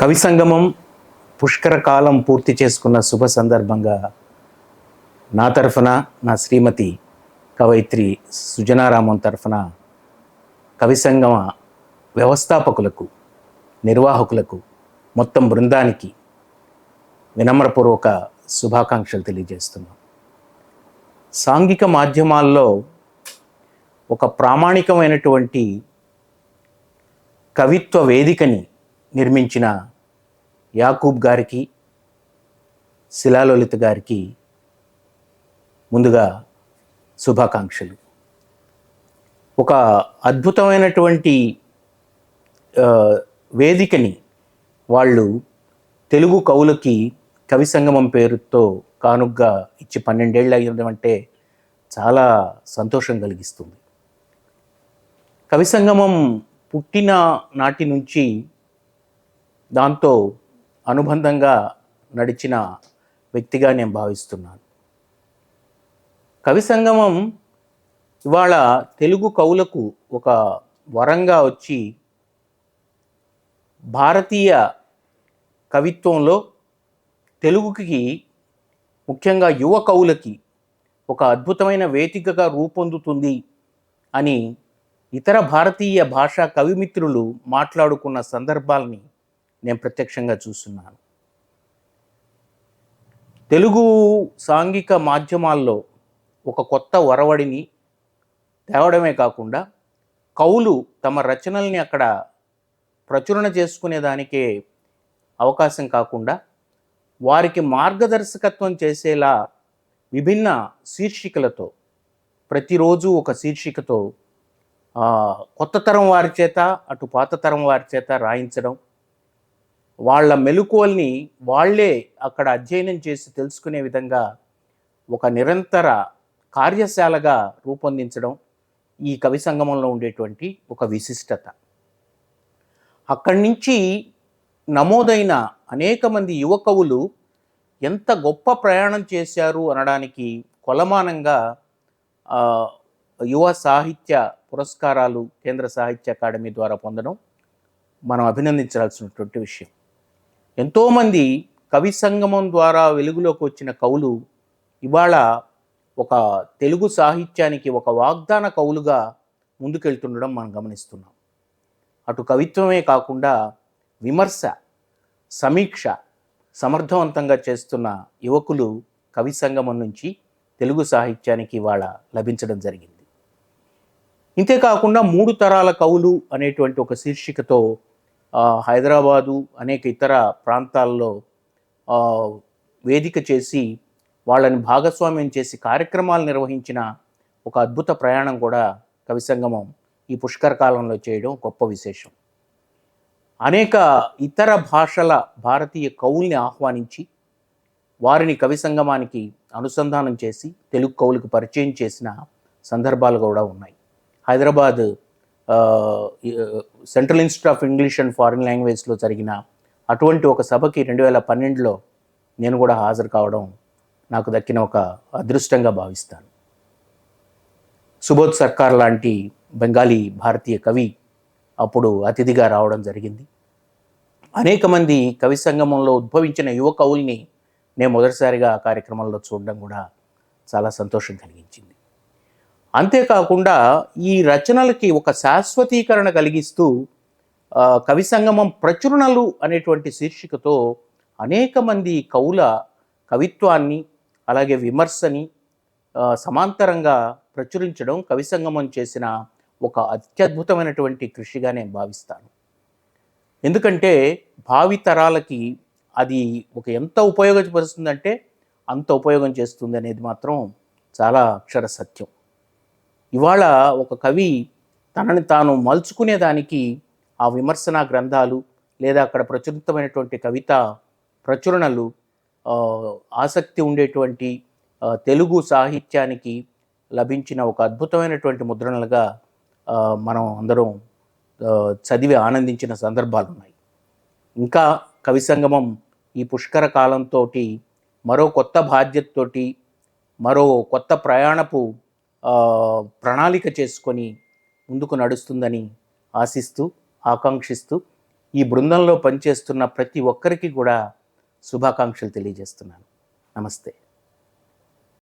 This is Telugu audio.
కవి సంగమం పుష్కర కాలం పూర్తి చేసుకున్న శుభ సందర్భంగా నా తరఫున నా శ్రీమతి కవయిత్రి సుజనారామం తరఫున కవి సంగమ వ్యవస్థాపకులకు నిర్వాహకులకు మొత్తం బృందానికి వినమ్రపూర్వక శుభాకాంక్షలు తెలియజేస్తున్నాం. సాంఘిక మాధ్యమాల్లో ఒక ప్రామాణికమైనటువంటి కవిత్వ వేదికని నిర్మించిన యాకూబ్ గారికి శిలాలలిత గారికి ముందుగా శుభాకాంక్షలు. ఒక అద్భుతమైనటువంటి వేదికని వాళ్ళు తెలుగు కవులకి కవి సంగమం పేరుతో కానుగ్గా ఇచ్చి పన్నెండేళ్ళు అయ్యిందంటే చాలా సంతోషం కలిగిస్తుంది. కవి సంగమం పుట్టిన నాటి నుంచి దాంతో అనుబంధంగా నడిచిన వ్యక్తిగా నేను భావిస్తున్నాను. కవి సంగమం ఇవాళ తెలుగు కవులకు ఒక వరంగా వచ్చి భారతీయ కవిత్వంలో తెలుగుకి ముఖ్యంగా యువ కవులకి ఒక అద్భుతమైన వేదికగా రూపొందుతుంది అని ఇతర భారతీయ భాషా కవిమిత్రులు మాట్లాడుకున్న సందర్భాలని నేను ప్రత్యక్షంగా చూస్తున్నాను. తెలుగు సాంఘిక మాధ్యమాల్లో ఒక కొత్త ఒరవడిని తేవడమే కాకుండా కవులు తమ రచనల్ని అక్కడ ప్రచురణ చేసుకునేదానికే అవకాశం కాకుండా వారికి మార్గదర్శకత్వం చేసేలా విభిన్న శీర్షికలతో ప్రతిరోజు ఒక శీర్షికతో కొత్త తరం వారి చేత అటు పాత తరం వారి చేత రాయించడం వాళ్ళ మెలకువల్ని వాళ్ళే అక్కడ అధ్యయనం చేసి తెలుసుకునే విధంగా ఒక నిరంతర కార్యశాలగా రూపొందించడం ఈ కవి సంగమంలో ఉండేటువంటి ఒక విశిష్టత. అక్కడి నుంచి నమోదైన అనేక మంది యువ కవులు ఎంత గొప్ప ప్రయాణం చేశారు అనడానికి కొలమానంగా యువ సాహిత్య పురస్కారాలు కేంద్ర సాహిత్య అకాడమీ ద్వారా పొందడం మనం అభినందించాల్సినటువంటి విషయం. ఎంతోమంది కవి సంగమం ద్వారా వెలుగులోకి వచ్చిన కవులు ఇవాళ ఒక తెలుగు సాహిత్యానికి ఒక వాగ్దాన కవులుగా ముందుకెళ్తుండడం మనం గమనిస్తున్నాం. అటు కవిత్వమే కాకుండా విమర్శ సమీక్ష సమర్థవంతంగా చేస్తున్న యువకులు కవి సంగమం నుంచి తెలుగు సాహిత్యానికి ఇవాళ లభించడం జరిగింది. ఇంతేకాకుండా మూడు తరాల కవులు అనేటువంటి ఒక శీర్షికతో హైదరాబాదు అనేక ఇతర ప్రాంతాల్లో వేదిక చేసి వాళ్ళని భాగస్వామ్యం చేసి కార్యక్రమాలు నిర్వహించిన ఒక అద్భుత ప్రయాణం కూడా కవి సంగమం ఈ పుష్కర కాలంలో చేయడం గొప్ప విశేషం. అనేక ఇతర భాషల భారతీయ కవుల్ని ఆహ్వానించి వారిని కవి సంగమానికి అనుసంధానం చేసి తెలుగు కవులకు పరిచయం చేసిన సందర్భాలు కూడా ఉన్నాయి. Hyderabad central institute of English and foreign లాంగ్వేజ్లో జరిగిన అటువంటి ఒక సభకి రెండు వేల పన్నెండులో నేను కూడా హాజరు కావడం నాకు దక్కిన ఒక అదృష్టంగా భావిస్తాను. సుబోధ్ సర్కార్ లాంటి బెంగాలీ భారతీయ కవి అప్పుడు అతిథిగా రావడం జరిగింది. అనేక మంది కవి సంగమంలో ఉద్భవించిన యువ కవుల్ని నేను మొదటిసారిగా ఆ కార్యక్రమంలో చూడడం కూడా చాలా సంతోషం కలిగించింది. అంతేకాకుండా ఈ రచనలకి ఒక శాశ్వతీకరణ కలిగిస్తూ కవి సంగమం ప్రచురణలు అనేటువంటి శీర్షికతో అనేక మంది కవుల కవిత్వాన్ని అలాగే విమర్శని సమాంతరంగా ప్రచురించడం కవి సంగమం చేసిన ఒక అత్యద్భుతమైనటువంటి కృషిగా నేను భావిస్తాను. ఎందుకంటే భావితరాలకి అది ఒక ఎంత ఉపయోగపరుస్తుందంటే అంత ఉపయోగం చేస్తుంది అనేది మాత్రం చాలా అక్షర సత్యం. ఇవాళ ఒక కవి తనని తాను మలుచుకునేదానికి ఆ విమర్శన గ్రంథాలు లేదా అక్కడ ప్రచురితమైనటువంటి కవిత ప్రచురణలు ఆసక్తి ఉండేటువంటి తెలుగు సాహిత్యానికి లభించిన ఒక అద్భుతమైనటువంటి ముద్రణలుగా మనం అందరం చదివి ఆనందించిన సందర్భాలు ఉన్నాయి ఇంకా కవి సంగమం ఈ పుష్కర కాలంతో మరో కొత్త బాధ్యతతోటి మరో కొత్త ప్రయాణపు ప్రణాళిక చేసుకొని ముందుకు నడుస్తుందని ఆశిస్తూ ఆకాంక్షిస్తూ ఈ బృందంలో పనిచేస్తున్న ప్రతి ఒక్కరికి కూడా శుభాకాంక్షలు తెలియజేస్తున్నాను. నమస్తే.